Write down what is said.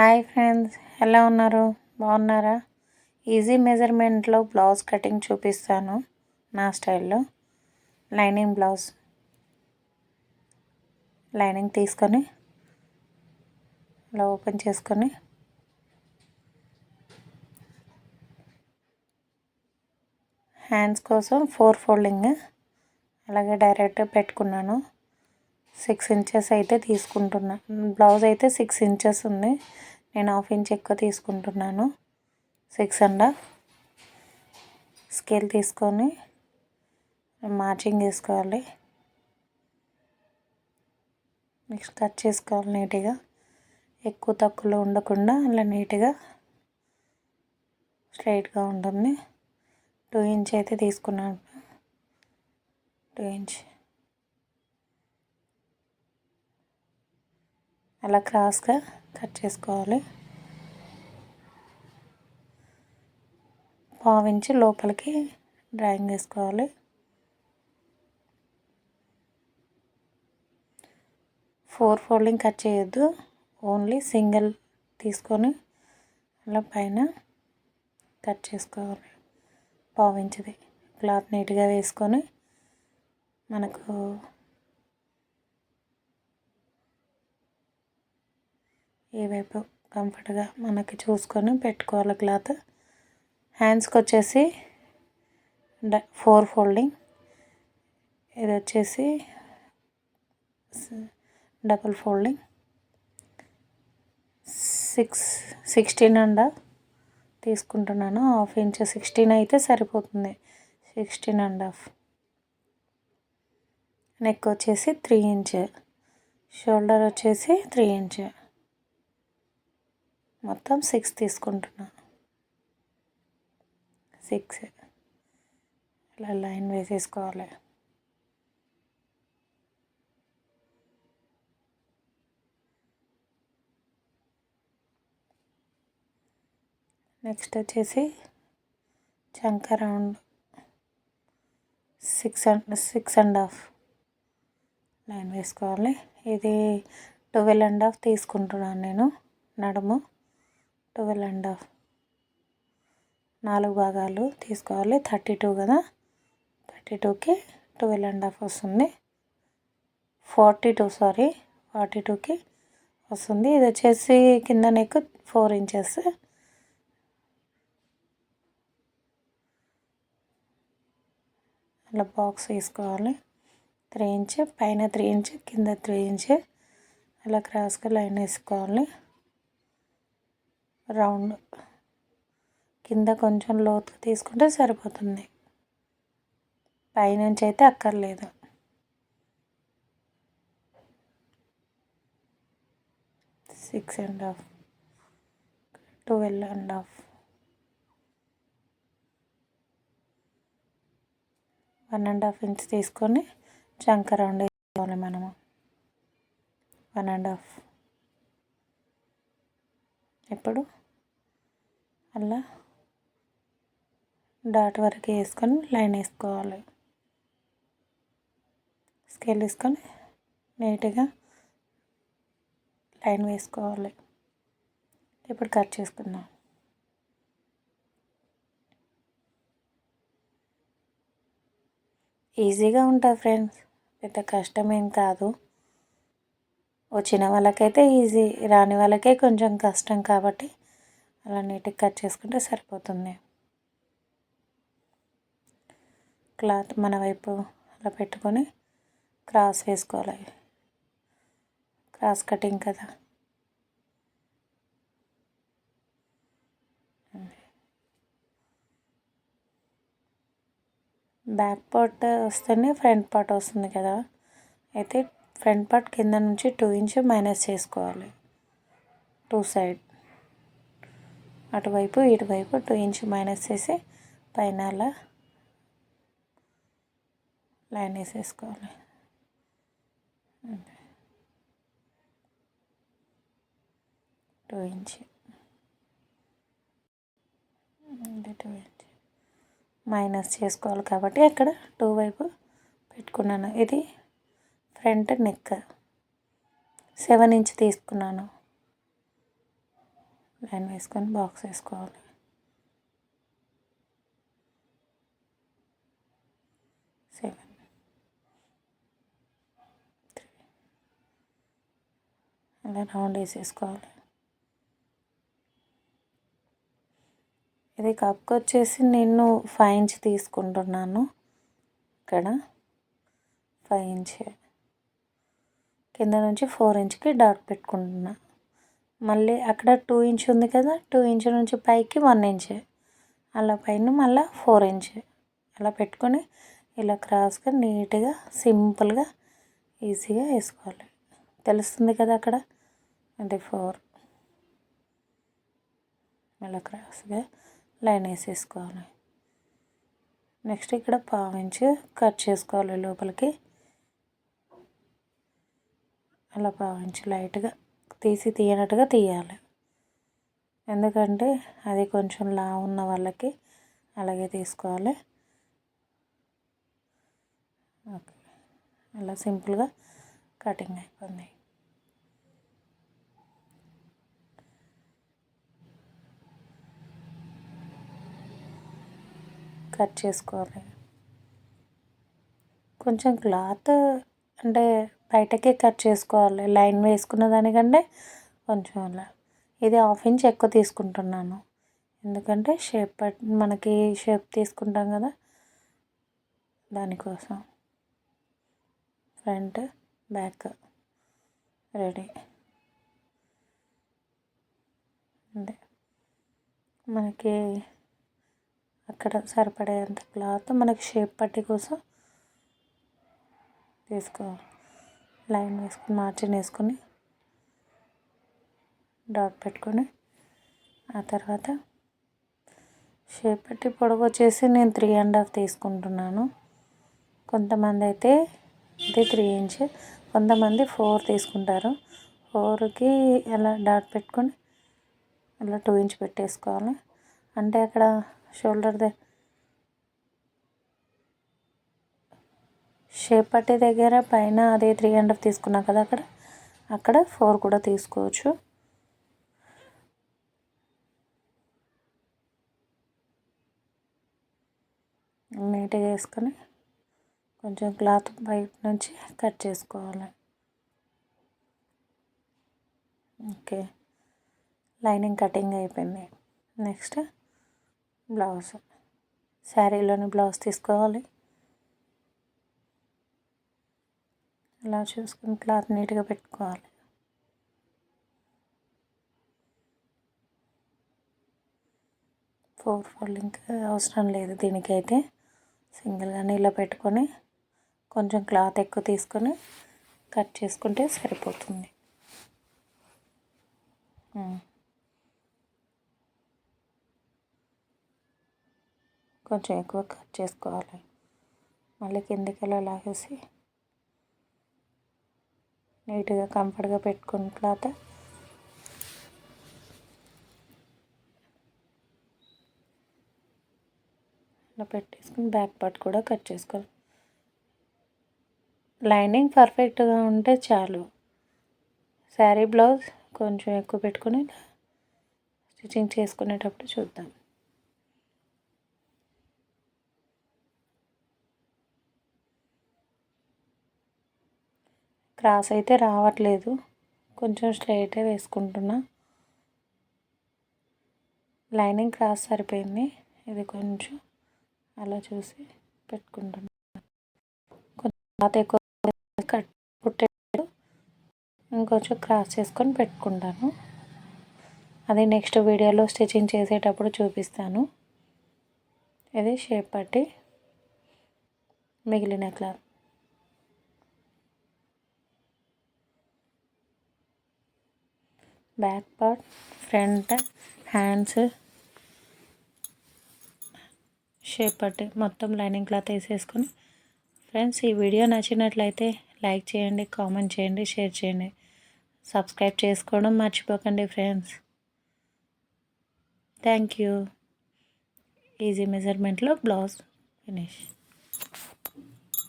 Hi friends ఎలా ఉన్నారు? బాగున్నారా? ఈజీ మెజర్మెంట్లో బ్లౌజ్ కటింగ్ చూపిస్తాను నా స్టైల్లో. Lining blouse. లైనింగ్ తీసుకొని ఇలా ఓపెన్ చేసుకొని హ్యాండ్స్ కోసం ఫోర్ ఫోల్డింగ్ అలాగే డైరెక్ట్ పెట్టుకున్నాను. సిక్స్ ఇంచెస్ అయితే తీసుకుంటున్నా. బ్లౌజ్ అయితే సిక్స్ ఇంచెస్ ఉంది. నేను హాఫ్ ఇంచ్ ఎక్కువ తీసుకుంటున్నాను. సిక్స్ అండ్ హాఫ్ స్కేల్ తీసుకొని మార్చింగ్ చేసుకోవాలి. నెక్స్ట్ కట్ చేసుకోవాలి నీట్గా. ఎక్కువ తక్కువలో ఉండకుండా అలా నీట్గా స్ట్రైట్గా ఉంటుంది. టూ ఇంచ్ అయితే తీసుకున్నాను. Two inch. అలా క్రాస్గా కట్ చేసుకోవాలి. పావించి లోపలికి డ్రాయింగ్ వేసుకోవాలి. ఫోర్ ఫోల్డింగ్ కట్ చేయొద్దు. ఓన్లీ సింగిల్ తీసుకొని అలా పైన కట్ చేసుకోవాలి. పావించిది క్లాత్ నీట్గా వేసుకొని మనకు ఏ వైపు కంఫర్ట్గా మనకి చూసుకొని పెట్టుకోవాలి క్లాత్. హ్యాండ్స్కి వచ్చేసి ఫోర్ ఫోల్డింగ్. ఇది వచ్చేసి double folding. Six sixteen and తీసుకుంటున్నాను. హాఫ్ ఇంచ్ సిక్స్టీన్ అయితే సరిపోతుంది. Sixteen and half. నెక్ వచ్చేసి త్రీ ఇంచ్. షోల్డర్ వచ్చేసి త్రీ ఇంచ్. మొత్తం సిక్స్ తీసుకుంటున్నా. సిక్స్ ఇలా లైన్ వేసేసుకోవాలి. నెక్స్ట్ వచ్చేసి చంక round. Six and six and half line వేసుకోవాలి. ఇది ట్వెల్వ్ అండ్ హాఫ్ తీసుకుంటున్నాను నేను. నడుము. Twelve and half. నాలుగు భాగాలు తీసుకోవాలి. థర్టీ టూ కదా? థర్టీ టూకి ట్వెల్వ్ అండ్ హాఫ్ వస్తుంది. Forty two sorry. ఫార్టీ టూకి వస్తుంది. ఇది వచ్చేసి కింద నెక్ ఫోర్ ఇంచెస్. అలా బాక్స్ వేసుకోవాలి త్రీ ఇంచ్ పైన త్రీ ఇంచ్ కింద త్రీ ఇంచ్. అలా క్రాస్గా లైన్ వేసుకోవాలి. రౌండ్ కింద కొంచెం లోతుగా తీసుకుంటే సరిపోతుంది. పైనుంచి అయితే అక్కర్లేదు. Six and half twelve and half one and half inch తీసుకొని చంక రౌండ్ వేసుకోవాలి మనము. One and half. ఇప్పుడు అలా డాట్ వరకు వేసుకొని లైన్ వేసుకోవాలి. స్కేల్ వేసుకొని నీట్గా లైన్ వేసుకోవాలి. ఇప్పుడు కట్ చేసుకుందాం. ఈజీగా ఉంటుంది ఫ్రెండ్స్ పెద్ద కష్టమేం కాదు. వచ్చిన వాళ్ళకైతే ఈజీ రాని వాళ్ళకే కొంచెం కష్టం కాబట్టి అలా నీట్గా కట్ చేసుకుంటే సరిపోతుంది. క్లాత్ మన వైపు అలా పెట్టుకొని క్రాస్ వేసుకోవాలి. క్రాస్ కటింగ్ కదా. బ్యాక్ పార్ట్ వస్తేనే ఫ్రంట్ పార్ట్ వస్తుంది కదా. అయితే ఫ్రంట్ పార్ట్ కింద నుంచి టూ ఇంచ్ మైనస్ చేసుకోవాలి. Two side. అటువైపు ఇటువైపు టూ ఇంచ్ మైనస్ చేసి పైన అలా లైన్ వేసేసుకోవాలి. Two inch. Two inch. Minus చేసుకోవాలి కాబట్టి అక్కడ టూ వైపు పెట్టుకున్నాను. ఇది ఫ్రంట్ నెక్. సెవెన్ ఇంచ్ తీసుకున్నాను. లైన్ వేసుకొని బాక్స్ వేసుకోవాలి సెవెన్ త్రీ అలా రౌండ్ వేసేసుకోవాలి ఇది కప్కి వచ్చేసి నేను ఫైవ్ ఇంచ్ తీసుకుంటున్నాను. ఇక్కడ ఫైవ్ ఇంచ్ కింద నుంచి ఫోర్ ఇంచ్కి డాట్ పెట్టుకుంటున్నా. మళ్ళీ అక్కడ టూ ఇంచ్ ఉంది కదా టూ ఇంచ్ నుంచి పైకి వన్ ఇంచ్ అలా పైన మళ్ళీ ఫోర్ ఇంచ్ అలా పెట్టుకొని ఇలా క్రాస్గా నీట్గా సింపుల్గా ఈజీగా వేసుకోవాలి. తెలుస్తుంది కదా అక్కడ? అంటే ఫోర్ ఇలా క్రాస్గా లైన్ వేసేసుకోవాలి. నెక్స్ట్ ఇక్కడ పావించి కట్ చేసుకోవాలి లోపలికి. అలా పావించి లైట్గా తీసి తీయనట్టుగా తీయాలి. ఎందుకంటే అది కొంచెం లా ఉన్న వాళ్ళకి అలాగే తీసుకోవాలి. ఓకే. అలా సింపుల్గా కటింగ్ అయిపోయింది. కట్ చేసుకోవాలి. కొంచెం క్లాత్ అంటే బయటకే కట్ చేసుకోవాలి. లైన్ వేసుకున్న దానికంటే కొంచెం అలా. ఇది హాఫ్ ఇంచ్ ఎక్కువ తీసుకుంటున్నాను. ఎందుకంటే షేప్ మనకి షేప్ తీసుకుంటాం కదా. దానికోసం. Front back ready. అంటే మనకి అక్కడ సరిపడేంత క్లాత్ మనకి షేప్ పట్టి కోసం తీసుకోవాలి. లైన్ వేసుకొని మార్జిన్ వేసుకొని డాట్ పెట్టుకొని ఆ తర్వాత షేప్ పెట్టి పొడవు వచ్చేసి నేను త్రీ అండ్ హాఫ్ తీసుకుంటున్నాను. కొంతమంది అయితే ఇది త్రీ ఇంచ్ కొంతమంది ఫోర్ తీసుకుంటారు. ఫోర్కి అలా డాట్ పెట్టుకొని అలా టూ ఇంచ్ పెట్టేసుకోవాలి. అంటే అక్కడ షోల్డర్ దగ్గర షేప్ దగ్గర పైన అదే త్రీ అండ్ హాఫ్ తీసుకున్నా కదా అక్కడ. అక్కడ ఫోర్ కూడా తీసుకోవచ్చు. నీట్గా వేసుకొని కొంచెం క్లాత్ బయట నుంచి కట్ చేసుకోవాలి. ఓకే. లైనింగ్ కటింగ్ అయిపోయింది. Next blouse. శారీలోని బ్లౌజ్ తీసుకోవాలి. అలా చూసుకుని క్లాత్ నీట్గా పెట్టుకోవాలి. ఫోర్ ఫోల్డింగ్ అవసరం లేదు దీనికైతే. సింగిల్గా ఇలా పెట్టుకొని కొంచెం క్లాత్ ఎక్కువ తీసుకొని కట్ చేసుకుంటే సరిపోతుంది. కొంచెం ఎక్కువ కట్ చేసుకోవాలి. మళ్ళీ కిందకి ఇలా లాగేసి నీట్గా కంఫర్ట్గా పెట్టుకున్న క్లాత్. అలా పెట్టేసుకుని బ్యాక్ పార్ట్ కూడా కట్ చేసుకోవాలి. లైనింగ్ పర్ఫెక్ట్గా ఉంటే చాలు. శారీ బ్లౌజ్ కొంచెం ఎక్కువ పెట్టుకుని స్టిచ్చింగ్ చేసుకునేటప్పుడు చూద్దాం. క్రాస్ అయితే రావట్లేదు. కొంచెం స్ట్రైటే వేసుకుంటున్నా. లైనింగ్ క్రాస్ సరిపోయింది. ఇది కొంచెం అలా చూసి పెట్టుకుంటున్నా. కొంచెం ఎక్కువ కట్ పుట్టేటప్పుడు ఇంకొంచెం క్రాస్ చేసుకొని పెట్టుకుంటాను. అది నెక్స్ట్ వీడియోలో స్టిచ్చింగ్ చేసేటప్పుడు చూపిస్తాను. ఇది షేప్ పట్టి మిగిలిన cloth. Back part front hands shape at మొత్తం లైనింగ్ క్లాత్ వేసేసుకొని ఫ్రెండ్స్ ఈ వీడియో నచ్చినట్లయితే లైక్ చేయండి కామెంట్ చేయండి షేర్ చేయండి. సబ్స్క్రైబ్ చేసుకోవడం మర్చిపోకండి ఫ్రెండ్స్. Thank you. ఈజీ మెజర్మెంట్లో బ్లౌజ్ ఫినిష్.